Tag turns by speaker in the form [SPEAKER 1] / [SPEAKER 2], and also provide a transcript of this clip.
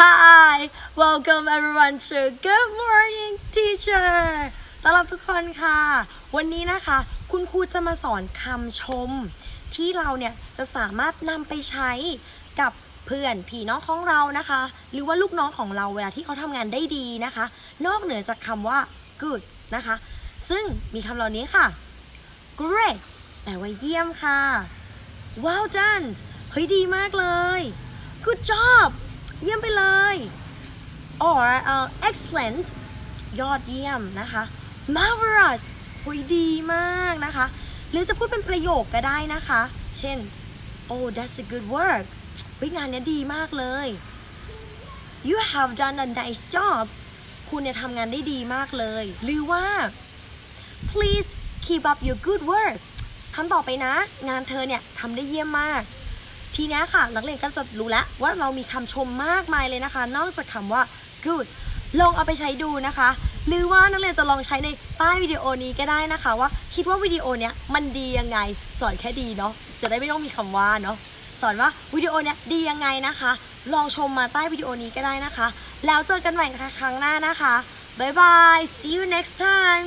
[SPEAKER 1] Hi welcome everyone to Good Morning Teacher ต้อนรับทุกคนค่ะ วันนี้นะคะ คุณครูจะมาสอนคำชม ที่เราเนี่ยจะสามารถนำไปใช้กับเพื่อนพี่น้องของเรานะคะ หรือว่าลูกน้องของเราเวลาที่เขาทำงานได้ดีนะคะ นอกเหนือจากคำว่า good นะคะ ซึ่งมีคำเหล่านี้ค่ะ great แปลว่าเยี่ยมค่ะ well done เฮ้ยดีมากเลย good job เยี่ยมไปเลย or uh, excellent ยอดเยี่ยมนะคะ marvelous หุยดีมากนะคะ หรือจะพูดเป็นประโยคก็ได้นะคะ เช่น oh that's a good work เฮ้ยงานนี้ดีมากเลย you have done a nice job คุณเนี่ยทำงานได้ดีมากเลย หรือว่า please keep up your good work ทำต่อไปนะ งานเธอเนี่ยทำได้เยี่ยมมาก ทีเนี้ยค่ะ นักเรียนก็จะรู้แล้วว่าเรามีคำชมมากมายเลยนะคะ นอกจากคำว่า good ลองเอาไปใช้ดูนะคะ หรือว่านักเรียนจะลองใช้ในใต้วิดีโอนี้ก็ได้นะคะ ว่าคิดว่าวิดีโอเนี้ยมันดียังไง สอนแค่ดีเนาะจะได้ไม่ต้องมีคำว่าเนาะสอนว่าวิดีโอเนี้ยดียังไงนะคะ ลองชมมาใต้วิดีโอนี้ก็ได้นะคะ แล้วเจอกันใหม่ครั้งหน้านะคะ บ๊ายบาย see you next time